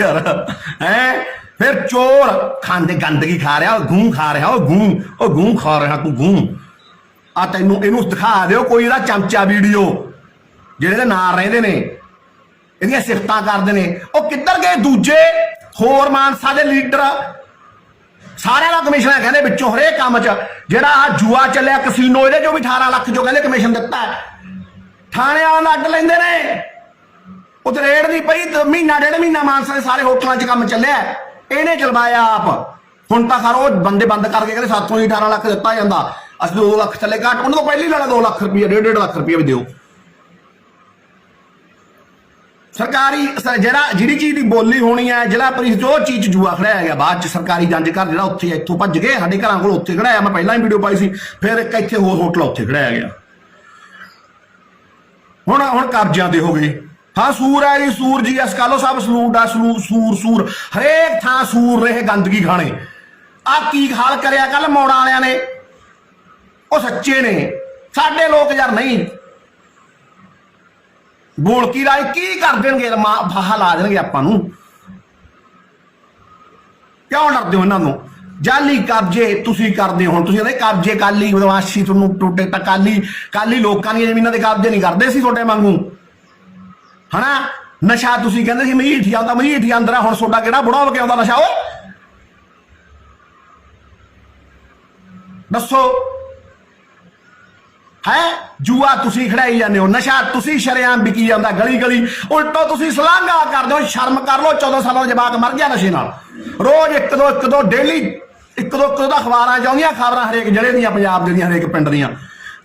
ਯਾਰ। ਹੈ? ਫਿਰ ਚੋਰ ਖਾਂਦੇ ਗੰਦਗੀ ਖਾ ਰਿਹਾ, ਉਹ ਗੂੰ ਖਾ ਰਿਹਾ, ਉਹ ਗੂੰ ਉਹ ਗੂੰ ਖਾ ਰਿਹਾ ਤੂੰ, ਗੂੰ। ਆ ਤੈਨੂੰ ਇਹਨੂੰ ਦਿਖਾ ਦਿਓ ਕੋਈ ਇਹਦਾ ਚਮਚਾ ਵੀਡੀਓ, ਜਿਹੜੇ ਦੇ ਨਾਲ ਰਹਿੰਦੇ ਨੇ। ਇਹਦੀਆਂ ਸਿਫਤਾਂ ਕਰਦੇ ਨੇ। ਉਹ ਕਿੱਧਰ ਗਏ ਦੂਜੇ? ਹੋਰ ਮਾਨਸਾ ਦੇ ਲੀਡਰ। ਸਾਰਿਆਂ ਦਾ ਕਮਿਸ਼ਨ ਹੈ, ਕਹਿੰਦੇ ਵਿੱਚੋਂ ਹਰੇਕ ਕੰਮ 'ਚ। ਜਿਹੜਾ ਆ ਜੂਆ ਚੱਲਿਆ, ਕਸੀਨੋ ਇਹਦੇ ਚੋਂ ਵੀ 18 ਲੱਖ ਜੋ ਕਹਿੰਦੇ ਕਮਿਸ਼ਨ ਦਿੱਤਾ ਥਾਣੇ ਵਾਲਾ ਲੱਗ ਲੈਂਦੇ ਨੇ। ਉਤੇ ਰੇਡ ਨਹੀਂ ਪਈ ਮਹੀਨਾ, ਡੇਢ ਮਹੀਨਾ ਮਾਨਸਾ ਦੇ ਸਾਰੇ ਹੋਟਲਾਂ 'ਚ ਕੰਮ ਚੱਲਿਆ। ਇਹਨੇ ਚਲਵਾਇਆ ਆਪ। ਹੁਣ ਤਾਂ ਖਰ ਉਹ ਬੰਦੇ ਬੰਦ ਕਰਕੇ ਕਹਿੰਦੇ ਸਾਤੋਂ ਹੀ 18 ਲੱਖ ਦਿੱਤਾ ਜਾਂਦਾ। ਅਸੀਂ 2 ਲੱਖ ਚੱਲੇ ਘੱਟ, ਉਹਨਾਂ ਤੋਂ ਪਹਿਲੀ ਲੈਣਾ 2 ਲੱਖ ਰੁਪਏ 1.5 ਲੱਖ ਰੁਪਏ ਵੀ ਦਿਓ। ਸਰਕਾਰੀ ਜਿਹੜਾ, ਜਿਹੜੀ ਚੀਜ਼ ਦੀ ਬੋਲੀ ਹੋਣੀ ਹੈ ਜਿਹੜਾ ਪੁਲਿਸ ਜੋ ਚੀਜ਼ 'ਚ ਜੂਆ ਖੜਾਇਆ ਗਿਆ ਬਾਅਦ ਚ। ਸਰਕਾਰੀ ਜੰਜ ਘਰ ਜਿਹੜਾ ਉੱਥੇ ਇੱਥੋਂ ਭੱਜ ਗਏ, ਸਾਡੇ ਘਰਾਂ ਕੋਲ ਉੱਥੇ ਖੜਾਇਆ ਮੈਂ ਪਹਿਲਾਂ ਹੀ ਵੀਡੀਓ ਪਾਈ ਸੀ, ਫਿਰ ਇੱਕ ਇੱਥੇ ਹੋਰ ਹੋਟਲ ਉੱਥੇ ਖੜਾਇਆ ਗਿਆ। ਹੁਣ ਹੁਣ ਕਬਜ਼ਿਆਂ ਦੇ ਹੋ ਗਏ। ਹਾਂ, ਸੂਰ ਹੈ ਜੀ, ਸੂਰ ਜੀ ਅਸਕਾਲੋ ਸਾਹਿਬ ਸਲੂਟ ਆ ਸਲੂਟ ਸੂਰ ਸੂਰ। ਹਰੇਕ ਥਾਂ ਸੂਰ ਰਹੇ ਗੰਦਗੀ ਖਾਣੇ। ਆ ਕੀ ਹਾਲ ਕਰਿਆ ਕੱਲ ਮੋੜਾਂ ਵਾਲਿਆਂ ਨੇ? ਉਹ ਸੱਚੇ ਨੇ। ਸਾਡੇ ਲੋਕ ਯਾਰ ਨਹੀਂ। ਬੋਲ ਕੀ ਰਾਏ ਕੀ ਕਰ ਦੇਣਗੇ? ਮਾਂ ਲਾ ਦੇਣਗੇ ਆਪਾਂ ਨੂੰ। ਕਿਉਂ ਡਰਦੇ ਹੋ ਇਹਨਾਂ ਨੂੰ? ਜਾਲੀ ਕਬਜ਼ੇ ਤੁਸੀਂ ਕਰਦੇ ਹੋ ਹੁਣ। ਤੁਸੀਂ ਕਹਿੰਦੇ ਕਬਜ਼ੇ ਕਾਲੀ ਬਦਮਾਸ਼ੀ ਤੁਹਾਨੂੰ ਟੁੱਟੇ ਤਾਂ ਕਾਲੀ ਕਾਲੀ ਲੋਕਾਂ ਦੀਆਂ ਜ਼ਮੀਨਾਂ ਦੇ ਕਬਜ਼ੇ ਨਹੀਂ ਕਰਦੇ ਸੀ ਤੁਹਾਡੇ ਵਾਂਗੂ। ਹਨਾ? ਨਸ਼ਾ ਤੁਸੀਂ ਕਹਿੰਦੇ ਸੀ ਮਹੀਠੀ ਆਉਂਦਾ ਮਹੀਠੀ ਅੰਦਰ ਆ, ਹੁਣ ਤੁਹਾਡਾ ਕਿਹੜਾ ਬੁੜਾ ਹੋ ਕੇ ਆਉਂਦਾ ਨਸ਼ਾ, ਓਏ? ਦੱਸੋ। ਹੈ? ਜੂਆ ਤੁਸੀਂ ਖੜਾਈ ਜਾਂਦੇ ਹੋ, ਨਸ਼ਾ ਤੁਸੀਂ ਸ਼ਰੇਆਮ ਵਿਕੀ ਜਾਂਦਾ ਗਲੀ ਗਲੀ ਉਲਟੋ ਤੁਸੀਂ ਸਲਾਂਘਾ ਕਰਦੇ ਹੋ ਸ਼ਰਮ ਕਰ ਲਓ 14 ਸਾਲਾਂ ਦਾ ਜਵਾਕ ਮਰ ਗਿਆ ਨਸ਼ੇ ਨਾਲ। ਰੋਜ਼ ਇੱਕ ਦੋ ਇੱਕ ਦੋ ਡੇਲੀ, ਇੱਕ ਦੋ ਇੱਕ ਦੋ ਦਾ ਅਖਬਾਰਾਂ ਚਾਹੁੰਦੀਆਂ ਖਬਰਾਂ ਹਰੇਕ ਜਿਹੜੇ ਦੀਆਂ, ਪੰਜਾਬ ਦੇ ਦੀਆਂ, ਹਰੇਕ ਪਿੰਡ ਦੀਆਂ।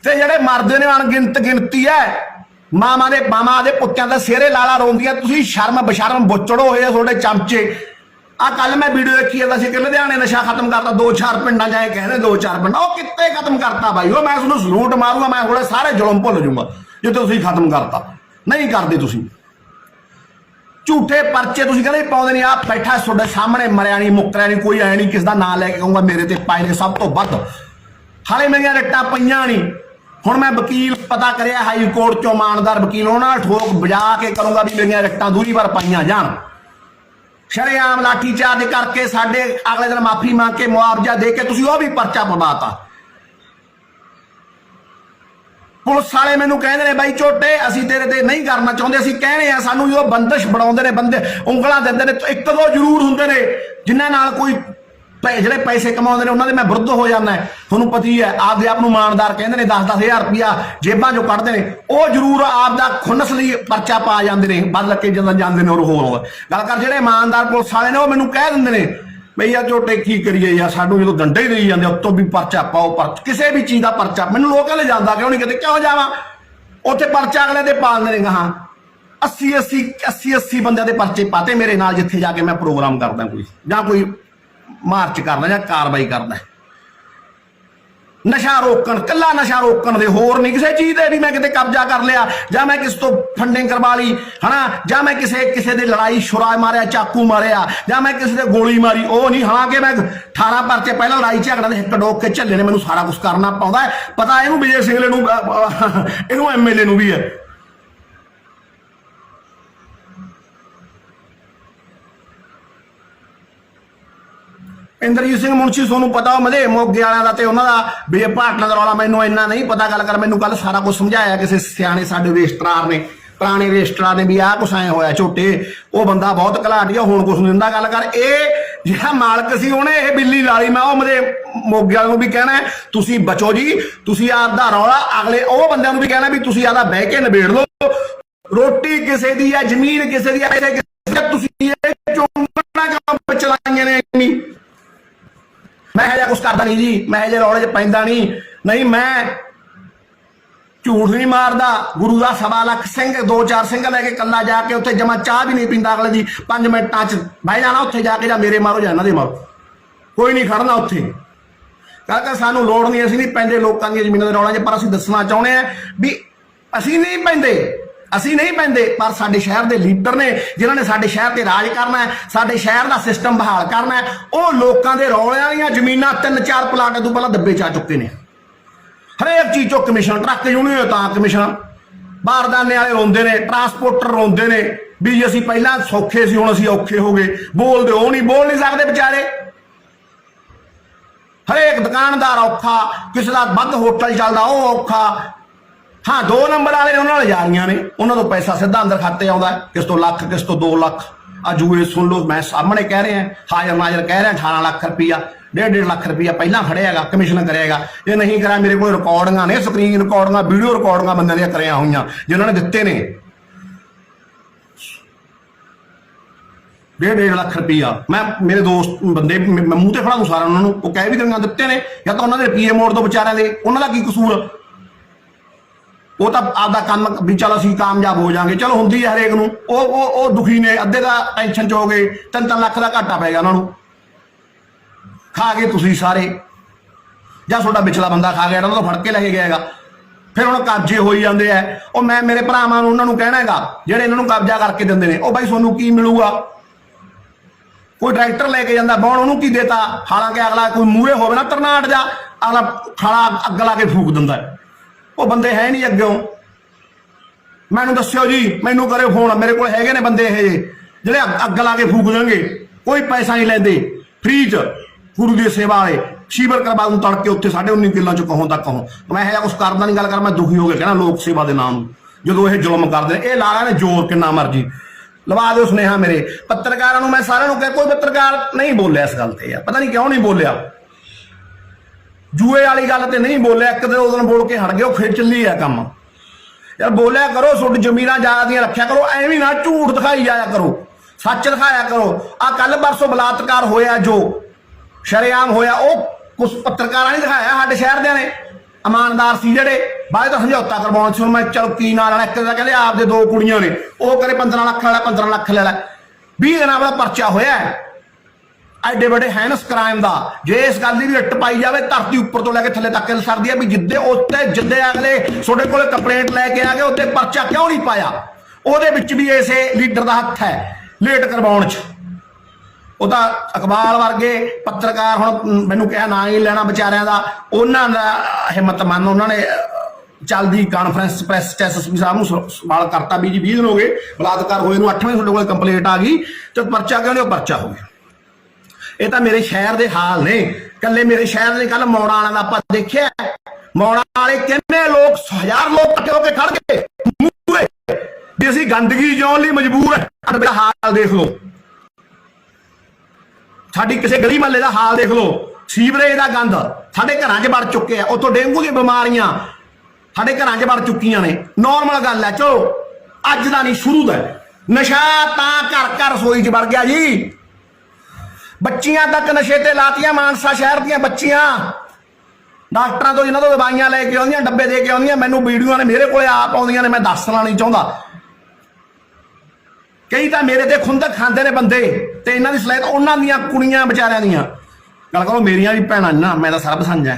ਤੇ ਜਿਹੜੇ ਮਰਦੇ ਨੇ, ਅਣਗਿਣਤ ਗਿਣਤੀ ਹੈ ਮਾਮਾ ਦੇ ਮਾਮਾ ਦੇ ਪੁੱਤਾਂ ਦਾ ਸਿਹਰੇ ਲਾਲਾ ਰੋਂਦੀਆਂ, ਤੁਸੀਂ ਸ਼ਰਮ ਬਸ਼ਰਮ ਬੁੱਚੜੋ ਹੋਏ ਤੁਹਾਡੇ ਚਮਚੇ। ਆ ਕੱਲ ਮੈਂ ਵੀਡੀਓ ਦੇਖੀ ਜਾਂਦਾ ਸੀ ਕਿ ਲੁਧਿਆਣੇ ਨਸ਼ਾ ਖਤਮ ਕਰਤਾ, ਦੋ ਚਾਰ ਪਿੰਡਾਂ ਜਾਏ ਕਹਿੰਦੇ ਦੋ ਚਾਰ ਪਿੰਡ। ਉਹ ਕਿੱਥੇ ਖਤਮ ਕਰਤਾ ਬਾਈ? ਉਹ ਮੈਂ ਤੁਹਾਨੂੰ ਸਲੂਟ ਮਾਰੂਗਾ, ਮੈਂ ਥੋੜੇ ਸਾਰੇ ਜ਼ੁਲਮ ਭੁੱਲ ਜਾਊਗਾ ਜੇ ਤੁਸੀਂ ਖਤਮ ਕਰਤਾ। ਨਹੀਂ ਕਰਦੇ ਤੁਸੀਂ। ਝੂਠੇ ਪਰਚੇ ਤੁਸੀਂ ਕਹਿੰਦੇ ਪਾਉਂਦੇ ਨਹੀਂ ਆ ਬੈਠਾ ਤੁਹਾਡੇ ਸਾਹਮਣੇ, ਮਰਿਆ ਨਹੀਂ, ਮੁੱਕਰਿਆ ਨਹੀਂ, ਕੋਈ ਆਇਆ ਨਹੀਂ ਕਿਸ ਦਾ ਨਾਂ ਲੈ ਕੇ ਕਹੂੰਗਾ, ਮੇਰੇ ਤੇ ਪਾਏ ਨੇ ਸਭ ਤੋਂ ਵੱਧ। ਹਾਲੇ ਮੇਰੀਆਂ ਰੱਟਾਂ ਪਈਆਂ ਨਹੀਂ। ਹੁਣ ਮੈਂ ਵਕੀਲ ਪਤਾ ਕਰਿਆ, ਹਾਈ ਕੋਰਟ ਚੋਂ ਇਮਾਨਦਾਰ ਵਕੀਲ ਉਹਨਾਂ ਨਾਲ ਠੋਕ ਵਜਾ ਕੇ ਕਰੂੰਗਾ ਵੀ ਮੇਰੀਆਂ ਰੱਟਾਂ ਦੂਰੀ ਵਾਰ ਪਾਈਆਂ ਜਾਣ। ਸ਼ਰੇਆਮ ਲਾਠੀ ਚਾਰਜ ਕਰਕੇ ਸਾਡੇ ਅਗਲੇ ਦਿਨ ਮਾਫੀ ਮੰਗ ਕੇ ਮੁਆਵਜ਼ਾ ਦੇ ਕੇ ਤੁਸੀਂ ਉਹ ਵੀ ਪਰਚਾ ਪਵਾਤਾ। ਪੁਲਿਸ ਵਾਲੇ ਮੈਨੂੰ ਕਹਿੰਦੇ ਨੇ, ਬਾਈ ਝੋਟੇ ਅਸੀਂ ਤੇਰੇ ਤੇ ਨਹੀਂ ਕਰਨਾ ਚਾਹੁੰਦੇ, ਅਸੀਂ ਕਹਿੰਦੇ ਆ, ਸਾਨੂੰ ਉਹ ਬੰਦਸ਼ ਬਣਾਉਂਦੇ ਨੇ, ਬੰਦੇ ਉਂਗਲਾਂ ਦਿੰਦੇ ਨੇ, ਇੱਕ ਦੋ ਜ਼ਰੂਰ ਹੁੰਦੇ ਨੇ, ਜਿਨ੍ਹਾਂ ਨਾਲ ਕੋਈ ਪੈ- ਜਿਹੜੇ ਪੈਸੇ ਕਮਾਉਂਦੇ ਨੇ, ਉਹਨਾਂ ਦੇ ਮੈਂ ਵਿਰੁੱਧ ਹੋ ਜਾਂਦਾ ਤੁਹਾਨੂੰ ਪਤਾ ਹੀ ਹੈ, ਆਪਦੇ ਆਪ ਨੂੰ ਇਮਾਨਦਾਰ ਕਹਿੰਦੇ ਨੇ 10 10000 ਰੁਪਇਆ ਜੇਬਾਂ ਚੋਂ ਕੱਢਦੇ ਨੇ। ਉਹ ਜ਼ਰੂਰ ਆਪ ਦਾ ਖੁੰਨਸ ਲਈ ਪਰਚਾ ਪਾ ਜਾਂਦੇ ਨੇ ਬਦਲ ਕੇ ਜਦੋਂ ਜਾਂਦੇ ਨੇ ਉਹ ਹੋਰ। ਗੱਲ ਕਰ ਜਿਹੜੇ ਇਮਾਨਦਾਰ ਪੁਲਿਸ ਵਾਲੇ ਨੇ, ਉਹ ਮੈਨੂੰ ਕਹਿ ਦਿੰਦੇ ਨੇ, ਬਈ ਆ ਝੋਟੇ ਕੀ ਕਰੀਏ ਯਾਰ, ਸਾਨੂੰ ਜਦੋਂ ਡੰਡੇ ਹੀ ਦੇਈ ਜਾਂਦੇ ਉੱਤੋਂ ਵੀ ਪਰਚਾ ਪਾਓ, ਪਰ ਕਿਸੇ ਵੀ ਚੀਜ਼ ਦਾ ਪਰਚਾ ਮੈਨੂੰ ਲੋਕ ਕਹਿੰਦੇ ਜਾਂਦਾ, ਕਿਉਂ ਨਹੀਂ ਕਿਤੇ ਕਿਉਂ ਜਾਵਾਂ? ਉੱਥੇ ਪਰਚਾ ਅਗਲੇ ਦੇ ਲੈਂਦੇ ਨੇ, ਗਾਹਾਂ। 80 80 80 80 ਬੰਦਿਆਂ ਦੇ ਪਰਚੇ ਪਾਤੇ ਮੇਰੇ ਨਾਲ, ਜਿੱਥੇ ਜਾ ਕੇ ਮੈਂ ਪ੍ਰੋਗਰਾਮ ਕਰਦਾ ਕੋਈ, ਜਾਂ ਕੋਈ ਮਾਰਚ ਕਰਦਾ ਜਾਂ ਕਾਰਵਾਈ ਕਰਦਾ ਨਸ਼ਾ ਰੋਕਣ ਕੱਲਾ ਨਸ਼ਾ ਰੋਕਣ ਦੇ ਹੋਰ ਨਹੀਂ ਕਿਸੇ ਚੀਜ਼ ਦੇ ਵੀ ਮੈਂ ਕਿਤੇ ਕਬਜ਼ਾ ਕਰ ਲਿਆ ਜਾਂ ਮੈਂ ਕਿਸ ਤੋਂ ਫੰਡਿੰਗ ਕਰਵਾ ਲਈ ਹਨਾ? ਜਾਂ ਮੈਂ ਕਿਸੇ ਕਿਸੇ ਦੇ ਲੜਾਈ ਛੁਰਾ ਮਾਰਿਆ ਚਾਕੂ ਮਾਰਿਆ ਜਾਂ ਮੈਂ ਕਿਸੇ ਦੇ ਗੋਲੀ ਮਾਰੀ ਉਹ ਨਹੀਂ ਕਿ ਮੈਂ 18 ਪਰਚੇ ਪਹਿਲਾਂ ਲੜਾਈ ਝਗੜਾ ਦੇ ਹਿੱਕ ਡੋਕ ਕੇ ਝੱਲੇ ਨੇ ਮੈਨੂੰ ਸਾਰਾ ਕੁਝ ਕਰਨਾ ਪਾਉਂਦਾ ਪਤਾ ਇਹਨੂੰ ਵਿਜੇ ਸਿੰਘਲੇ ਨੂੰ ਅਹ, ਅਹ, ਇਹਨੂੰ ਐਮਐਲਏ ਨੂੰ ਵੀ ਹੈ। ਇੰਦਰਜੀਤ ਸਿੰਘ ਮੁਨਸ਼ੀ, ਤੁਹਾਨੂੰ ਪਤਾ ਉਹ ਮਦੇ ਮੋਗੇ ਵਾਲਿਆਂ ਦਾ ਤੇ ਉਹਨਾਂ ਦਾ ਵੀ ਭਾਟਨਾ ਦਾ ਰੌਲਾ, ਮੈਨੂੰ ਇੰਨਾ ਨਹੀਂ ਪਤਾ, ਗੱਲ ਕਰ, ਮੈਨੂੰ ਕੱਲ ਸਾਰਾ ਕੁਝ ਸਮਝਾਇਆ ਕਿਸੇ ਸਿਆਣੇ ਸਾਡੇ ਰਜਿਸਟਰਾਰ ਨੇ, ਪੁਰਾਣੇ ਰਜਿਸਟਰਾਰ ਨੇ ਵੀ ਆਹ ਕੁਛ ਐ ਹੋਇਆ ਝੋਟੇ ਉਹ ਬੰਦਾ ਬਹੁਤ ਘਲਾਟੀਆ ਹੁਣ ਕੁਛ ਨਹੀਂ ਦਿੰਦਾ, ਗੱਲ ਕਰ, ਇਹ ਜਿਹੜਾ ਮਾਲਕ ਸੀ ਉਹਨੇ ਇਹ ਬਿੱਲੀ ਲਾਲੀ, ਮੈਂ ਉਹ ਮਦੇ ਮੋਗੇ ਵਾਲਿਆਂ ਨੂੰ ਵੀ ਕਹਿਣਾ ਤੁਸੀਂ ਬਚੋ ਜੀ, ਤੁਸੀਂ ਆਪਦਾ ਰੌਲਾ, ਅਗਲੇ, ਉਹ ਬੰਦਿਆਂ ਨੂੰ ਵੀ ਕਹਿਣਾ ਵੀ ਤੁਸੀਂ ਆਪਦਾ ਬਹਿ ਕੇ ਨਿਬੇੜ ਲਓ, ਰੋਟੀ ਕਿਸੇ ਦੀ ਹੈ, ਜ਼ਮੀਨ ਕਿਸੇ ਦੀ ਹੈ ਕਿਸੇ ਤੁਸੀਂ ਇਹ ਚੁੰਗਣਾ ਕੰਮ ਚਲਾਈਆਂ ਨੇ। ਇੰਨੀ ਕੁਛ ਕਰਦਾ ਨਹੀਂ ਜੀ, ਮੈਂ ਇਹ ਰੌਲੇ 'ਚ ਪੈਂਦਾ ਨਹੀਂ। ਨਹੀਂ, ਮੈਂ ਝੂਠ ਨਹੀਂ ਮਾਰਦਾ। ਗੁਰੂ ਦਾ ਸਵਾ ਲੱਖ ਸਿੰਘ, ਦੋ ਚਾਰ ਸਿੰਘ ਲੈ ਕੇ ਕੱਲਾ ਜਾ ਕੇ ਉੱਥੇ ਜਮਾ ਚਾਹ ਵੀ ਨਹੀਂ ਪੀਂਦਾ ਅਗਲੇ ਦੀ। 5 ਮਿੰਟਾਂ 'ਚ ਬਹਿ ਜਾਣਾ ਉੱਥੇ ਜਾ ਕੇ ਜਾਂ ਮੇਰੇ ਮਾਰੋ ਜਾਂ ਇਹਨਾਂ ਦੇ ਮਾਰੋ। ਕੋਈ ਨਹੀਂ ਖੜਨਾ ਉੱਥੇ। ਕਹਿੰਦਾ ਸਾਨੂੰ ਲੋੜ ਨਹੀਂ, ਅਸੀਂ ਨਹੀਂ ਪੈਂਦੇ ਲੋਕਾਂ ਦੀਆਂ ਜ਼ਮੀਨਾਂ ਦੇ ਰੌਲਾ 'ਚ, ਪਰ ਅਸੀਂ ਦੱਸਣਾ ਚਾਹੁੰਦੇ ਆ ਵੀ ਅਸੀਂ ਨਹੀਂ ਪੈਂਦੇ। ਅਸੀਂ ਨਹੀਂ ਪੈਂਦੇ, ਪਰ ਸਾਡੇ ਸ਼ਹਿਰ ਦੇ ਲੀਡਰ ਨੇ, ਜਿਨ੍ਹਾਂ ਨੇ ਸਾਡੇ ਸ਼ਹਿਰ ਤੇ ਰਾਜ ਕਰਨਾ ਹੈ, ਸਾਡੇ ਸ਼ਹਿਰ ਦਾ ਸਿਸਟਮ ਬਹਾਲ ਕਰਨਾ ਹੈ, ਉਹ ਲੋਕਾਂ ਦੇ ਰੌਲਿਆਂ ਵਾਲੀਆਂ ਜ਼ਮੀਨਾਂ ਤਿੰਨ ਚਾਰ ਪਲਾਟ ਤੋਂ ਪਹਿਲਾਂ ਦੱਬੇ ਚਾ ਚੁੱਕੇ ਨੇ। ਹਰੇਕ ਚੀਜ਼ ਚੋਂ ਕਮਿਸ਼ਨ ਟਰੱਕ ਯੂਨੀਅਨ ਤਾਂ ਕਮਿਸ਼ਨ ਬਾਰਦਾਨੇ ਵਾਲੇ ਰੋਂਦੇ ਨੇ ਟਰਾਂਸਪੋਰਟਰ ਰੋਂਦੇ ਨੇ। ਵੀ ਜੇ ਅਸੀਂ ਪਹਿਲਾਂ ਸੌਖੇ ਸੀ, ਹੁਣ ਅਸੀਂ ਔਖੇ ਹੋ ਗਏ। ਬੋਲਦੇ ਉਹ ਨਹੀਂ, ਬੋਲ ਨਹੀਂ ਸਕਦੇ ਵਿਚਾਰੇ। ਹਰੇਕ ਦੁਕਾਨਦਾਰ ਔਖਾ, ਕਿਸੇ ਦਾ ਵੱਧ ਹੋਟਲ ਚੱਲਦਾ, ਉਹ ਔਖਾ। ਹਾਂ ਦੋ ਨੰਬਰ ਵਾਲੇ ਨੇ, ਉਹਨਾਂ ਨਾਲ ਜਾ ਰਹੀਆਂ ਨੇ। ਉਹਨਾਂ ਤੋਂ ਪੈਸਾ ਸਿੱਧਾ ਅੰਦਰ ਖਾਤੇ ਆਉਂਦਾ ਕਿਸ ਤੋਂ ਲੱਖ ਕਿਸ ਤੋਂ 2 ਲੱਖ। ਆ ਜੂਏ ਸੁਣ ਲਓ ਮੈਂ ਸਾਹਮਣੇ ਕਹਿ ਰਿਹਾ ਹਾਜ਼ਰ ਨਾਜ਼ਰ ਕਹਿ ਰਿਹਾ 18 ਲੱਖ ਰੁਪਈਆ ਡੇਢ ਡੇਢ ਲੱਖ ਰੁਪਈਆ ਪਹਿਲਾਂ ਖੜਿਆਗਾ ਕਮਿਸ਼ਨ ਕਰਿਆਗਾ ਇਹ ਨਹੀਂ ਕਰਾਂ ਮੇਰੇ ਕੋਲ ਰਿਕਾਰਡਿੰਗਾਂ ਨੇ ਸਕਰੀਨ ਰਿਕਾਰਡਿੰਗਾਂ ਵੀਡੀਓ ਰਿਕਾਰਡਿੰਗਾਂ ਬੰਦਿਆਂ ਦੀਆਂ ਕਰਿਆ ਹੋਈਆਂ ਜਿਨ੍ਹਾਂ ਨੇ ਦਿੱਤੇ ਨੇ। ਡੇਢ ਡੇਢ ਲੱਖ ਰੁਪਈਆ। ਮੈਂ ਮੇਰੇ ਦੋਸਤ ਬੰਦੇ ਮੈਂ ਮੂੰਹ ਤੇ ਫੜਾ ਦੂੰ ਸਾਰਿਆਂ ਉਹਨਾਂ ਨੂੰ। ਉਹ ਕਹਿ ਵੀ ਦਿੰਗਾ ਦਿੱਤੇ ਨੇ। ਜਾਂ ਤਾਂ ਉਹਨਾਂ ਦੇ ਪੀਏ ਮੋੜ ਤੋਂ ਵਿਚਾਰਿਆਂ ਦੇ। ਉਹਨਾਂ ਦਾ ਕੀ ਕਸੂਰ? ਉਹ ਤਾਂ ਆਪਦਾ ਕੰਮ ਵੀ ਚਲ ਅਸੀਂ ਕਾਮਯਾਬ ਹੋ ਜਾਾਂਗੇ। ਚਲੋ ਹੁੰਦੀ ਹੈ ਹਰੇਕ ਨੂੰ। ਉਹ ਉਹ ਉਹ ਦੁਖੀ ਨੇ, ਅੱਧੇ ਦਾ ਟੈਨਸ਼ਨ ਚ ਹੋ ਗਏ, ਤਿੰਨ ਤਿੰਨ ਲੱਖ ਦਾ ਘਾਟਾ ਪੈ ਗਿਆ ਉਹਨਾਂ ਨੂੰ। ਖਾ ਗਏ ਤੁਸੀਂ ਸਾਰੇ। ਜਾਂ ਤੁਹਾਡਾ ਵਿਚਲਾ ਬੰਦਾ ਖਾ ਗਿਆ, ਉਹਨਾਂ ਤੋਂ ਫੜ ਕੇ ਲੈ ਕੇ ਗਿਆਗਾ ਫਿਰ ਹੁਣ ਕਬਜ਼ੇ ਹੋਈ ਜਾਂਦੇ ਆ। ਉਹ ਮੈਂ ਮੇਰੇ ਭਰਾਵਾਂ ਨੂੰ ਉਹਨਾਂ ਨੂੰ ਕਹਿਣਾ ਹੈਗਾ, ਜਿਹੜੇ ਇਹਨਾਂ ਨੂੰ ਕਬਜ਼ਾ ਕਰਕੇ ਦਿੰਦੇ ਨੇ, ਉਹ ਬਾਈ ਤੁਹਾਨੂੰ ਕੀ ਮਿਲੂਗਾ? ਕੋਈ ਟਰੈਕਟਰ ਲੈ ਕੇ ਜਾਂਦਾ ਬੌਣ ਉਹਨੂੰ ਕੀ ਦੇਤਾ? ਹਾਲਾਂਕਿ ਅਗਲਾ ਕੋਈ ਮੂਹਰੇ ਹੋਵੇ ਨਾ ਤਰਨਾਟ ਜਾ, ਅਗਲਾ ਖਾਲਾ ਅੱਗ ਲਾ ਕੇ ਫੂਕ ਦਿੰਦਾ ਹੈ। ਉਹ ਬੰਦੇ ਹੈ ਨਹੀਂ ਅੱਗਿਓਂ। ਮੈਨੂੰ ਦੱਸਿਓ ਜੀ ਮੈਨੂੰ ਕਰੇ ਫੋਨ ਮੇਰੇ ਕੋਲ ਹੈਗੇ ਨੇ ਬੰਦੇ ਇਹ ਜਿਹੇ, ਜਿਹੜੇ ਅੱਗ- ਲਾ ਕੇ ਫੂਕ ਦੇਣਗੇ। ਕੋਈ ਪੈਸਾ ਨਹੀਂ ਲੈਂਦੇ। ਫ੍ਰੀ ਚ ਗੁਰੂ ਦੀ ਸੇਵਾ ਵਾਲੇ। ਸ਼ੀਵਰ ਕਰਵਾ ਨੂੰ ਤੜਕੇ ਉੱਥੇ 19.5 ਕਿੱਲਾਂ ਚ ਕਹੋਂ ਤੱਕ ਕਹੋਂ। ਮੈਂ ਇਹ ਕੁਝ ਕਰਦਾ ਨਹੀਂ ਗੱਲ ਕਰ ਮੈਂ ਦੁਖੀ ਹੋ ਗਿਆ ਕਹਿਣਾ ਲੋਕ ਸੇਵਾ ਦੇ ਨਾਮ ਨੂੰ। ਜਦੋਂ ਇਹ ਜ਼ੁਲਮ ਕਰਦੇ ਨੇ ਇਹ ਲਾ ਰਹੇ ਨੇ ਜ਼ੋਰ ਕਿੰਨਾ ਮਰਜ਼ੀ। ਲਵਾ ਦਿਓ ਸੁਨੇਹਾ ਮੇਰੇ। ਪੱਤਰਕਾਰਾਂ ਨੂੰ ਮੈਂ ਸਾਰਿਆਂ ਨੂੰ ਕਿਹਾ ਕੋਈ ਪੱਤਰਕਾਰ ਨਹੀਂ ਬੋਲਿਆ ਇਸ ਗੱਲ ਤੇ ਯਾਰ। ਪਤਾ ਨਹੀਂ ਕਿਉਂ ਨਹੀਂ ਬੋਲਿਆ। ਜੂਏ ਵਾਲੀ ਗੱਲ ਤੇ ਨਹੀਂ ਬੋਲਿਆ, ਇੱਕ ਦਿਨ ਉਦੋਂ ਬੋਲ ਕੇ ਹਟ ਗਏ, ਉਹ ਫਿਰ ਚੱਲੀ ਆ ਕੰਮ। ਯਾਰ ਬੋਲਿਆ ਕਰੋ ਸੁੱਡ ਜ਼ਮੀਰਾਂ ਜ਼ਿਆਦੀਆਂ ਰੱਖਿਆ ਕਰੋ ਐਵੇਂ ਨਾ ਝੂਠ ਦਿਖਾਈ ਜਾਇਆ ਕਰੋ, ਸੱਚ ਦਿਖਾਇਆ ਕਰੋ। ਆ ਕੱਲ ਪਰਸੋਂ ਬਲਾਤਕਾਰ ਹੋਇਆ ਜੋ, ਸ਼ਰੇਆਮ ਹੋਇਆ, ਉਹ ਕੁਝ ਪੱਤਰਕਾਰਾਂ ਨੇ ਦਿਖਾਇਆ ਸਾਡੇ ਸ਼ਹਿਰ ਦੇ ਨੇ। ਇਮਾਨਦਾਰ ਸੀ ਜਿਹੜੇ, ਬਾਅਦ ਤਾਂ ਸਮਝੌਤਾ ਕਰਵਾਉਣ ਸੀ, ਹੁਣ ਮੈਂ ਚਲ ਕੀ ਨਾਲ ਵਾਲਾ ਇੱਕ ਦਾ ਕਹਿੰਦੇ ਆਪਦੇ ਦੋ ਕੁੜੀਆਂ ਨੇ, ਉਹ ਕਰੇ 15 ਲੱਖ ਵਾਲਾ 15 ਲੱਖ ਲੈ ਲੈ। 20 ਦਿਨਾਂ ਵਾਲਾ ਪਰਚਾ ਹੋਇਆ। ਐਡੇ ਵੱਡੇ ਹੈਨਸ ਕ੍ਰਾਈਮ ਦਾ। ਜੇ ਇਸ ਗੱਲ ਦੀ ਵੀ ਇੱਟ ਪਾਈ ਜਾਵੇ, ਧਰਤੀ ਉੱਪਰ ਤੋਂ ਲੈ ਕੇ ਥੱਲੇ ਤੱਕ ਸਰਦੀ ਆ ਵੀ ਜਿੱਦੇ ਉੱਤੇ ਜਿੱਦੇ ਅਗਲੇ ਤੁਹਾਡੇ ਕੋਲ ਕੰਪਲੇਂਟ ਲੈ ਕੇ ਆ ਗਏ, ਉੱਤੇ ਪਰਚਾ ਕਿਉਂ ਨਹੀਂ ਪਾਇਆ? ਉਹਦੇ ਵਿੱਚ ਵੀ ਇਸੇ ਲੀਡਰ ਦਾ ਹੱਥ ਹੈ ਲੇਟ ਕਰਵਾਉਣ 'ਚ। ਉਹ ਤਾਂ ਅਕਬਾਲ ਵਰਗੇ ਪੱਤਰਕਾਰ ਹੁਣ ਮੈਨੂੰ ਕਿਹਾ ਨਾ ਹੀ ਲੈਣਾ ਵਿਚਾਰਿਆਂ ਦਾ। ਉਹਨਾਂ ਦਾ ਹਿੰਮਤ ਮੰਨ ਉਹਨਾਂ ਨੇ ਚੱਲਦੀ ਕਾਨਫਰੰਸ ਪ੍ਰੈਸ ਚ ਐਸਐਸਪੀ ਸਾਹਿਬ ਨੂੰ ਸਵਾਲ ਕਰਤਾ ਵੀ ਜੀ 20 ਦਿਨ ਹੋ ਗਏ, ਬਲਾਤਕਾਰ ਹੋਏ ਨੂੰ 8ਵੇਂ ਤੁਹਾਡੇ ਕੋਲ ਕੰਪਲੇਂਟ ਆ ਗਈ, ਤੇ ਪਰਚਾ ਕਿਉਂ ਨਹੀਂ, ਉਹ ਪਰਚਾ ਹੋ ਗਿਆ। ਇਹ ਤਾਂ ਮੇਰੇ ਸ਼ਹਿਰ ਦੇ ਹਾਲ ਨੇ। ਕੱਲੇ ਮੇਰੇ ਸ਼ਹਿਰ ਨੇ ਕੱਲ ਮੌੜਾ ਵਾਲਿਆਂ ਦਾ ਆਪਾਂ ਦੇਖਿਆ ਮੌੜਾ ਵਾਲੇ ਕਿੰਨੇ ਲੋਕ, ਹਜ਼ਾਰ ਲੋਕ ਇਕੱਠੇ ਹੋ ਕੇ ਖੜ ਗਏ। ਮੂਹਰੇ ਵੀ ਅਸੀਂ ਗੰਦਗੀ ਜਿਉਣ ਲਈ ਮਜਬੂਰ ਹੈ। ਮੇਰਾ ਹਾਲ ਦੇਖ ਲਓ। ਸਾਡੀ ਕਿਸੇ ਗਲੀ ਮਹੱਲੇ ਦਾ ਹਾਲ ਦੇਖ ਲਓ। ਸੀਵਰੇਜ ਦਾ ਗੰਦ ਸਾਡੇ ਘਰਾਂ 'ਚ ਵੜ ਚੁੱਕੇ ਆ ਉਤੋਂ ਡੇਂਗੂ ਦੀਆਂ ਬਿਮਾਰੀਆਂ ਸਾਡੇ ਘਰਾਂ 'ਚ ਵੜ ਚੁੱਕੀਆਂ ਨੇ। ਨਾਰਮਲ ਗੱਲ ਹੈ। ਚਲੋ, ਅੱਜ ਦਾ ਨਹੀਂ, ਸ਼ੁਰੂ ਦਾ ਨਸ਼ਾ ਤਾਂ ਘਰ ਘਰ ਰਸੋਈ 'ਚ ਵੜ ਗਿਆ ਜੀ। ਬੱਚੀਆਂ ਤੱਕ ਨਸ਼ੇ ਤੇ ਲਾਤੀਆਂ ਮਾਨਸਾ ਸ਼ਹਿਰ ਦੀਆਂ ਬੱਚੀਆਂ। ਡਾਕਟਰਾਂ ਤੋਂ ਜਿਨ੍ਹਾਂ ਤੋਂ ਦਵਾਈਆਂ ਲੈ ਕੇ ਆਉਂਦੀਆਂ, ਡੱਬੇ ਦੇ ਕੇ ਆਉਂਦੀਆਂ, ਮੈਨੂੰ ਵੀਡੀਓਆਂ ਨੇ ਮੇਰੇ ਕੋਲੇ ਆਪ ਆਉਂਦੀਆਂ ਨੇ, ਮੈਂ ਦੱਸਣਾ ਨਹੀਂ ਚਾਹੁੰਦਾ। ਕਈ ਤਾਂ ਮੇਰੇ ਤੇ ਖੁੰਦਕ ਖਾਂਦੇ ਨੇ ਬੰਦੇ ਤੇ ਇਹਨਾਂ ਦੀ ਸਲਾਹ ਉਹਨਾਂ ਦੀਆਂ ਕੁੜੀਆਂ ਵਿਚਾਰਿਆਂ ਦੀਆਂ। ਗੱਲ ਕਰੋ, ਮੇਰੀਆਂ ਵੀ ਭੈਣਾਂ ਨਾ ਮੈਂ ਤਾਂ ਸਰਬ ਸਾਂਝਾ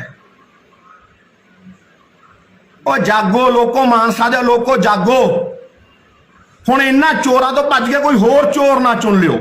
ਉਹ ਜਾਗੋ ਲੋਕੋ ਮਾਨਸਾ ਦੇ, ਲੋਕੋ ਜਾਗੋ। ਹੁਣ ਇਹਨਾਂ ਚੋਰਾਂ ਤੋਂ ਭੱਜ ਕੇ ਕੋਈ ਹੋਰ ਚੋਰ ਨਾ ਚੁਣ ਲਿਓ।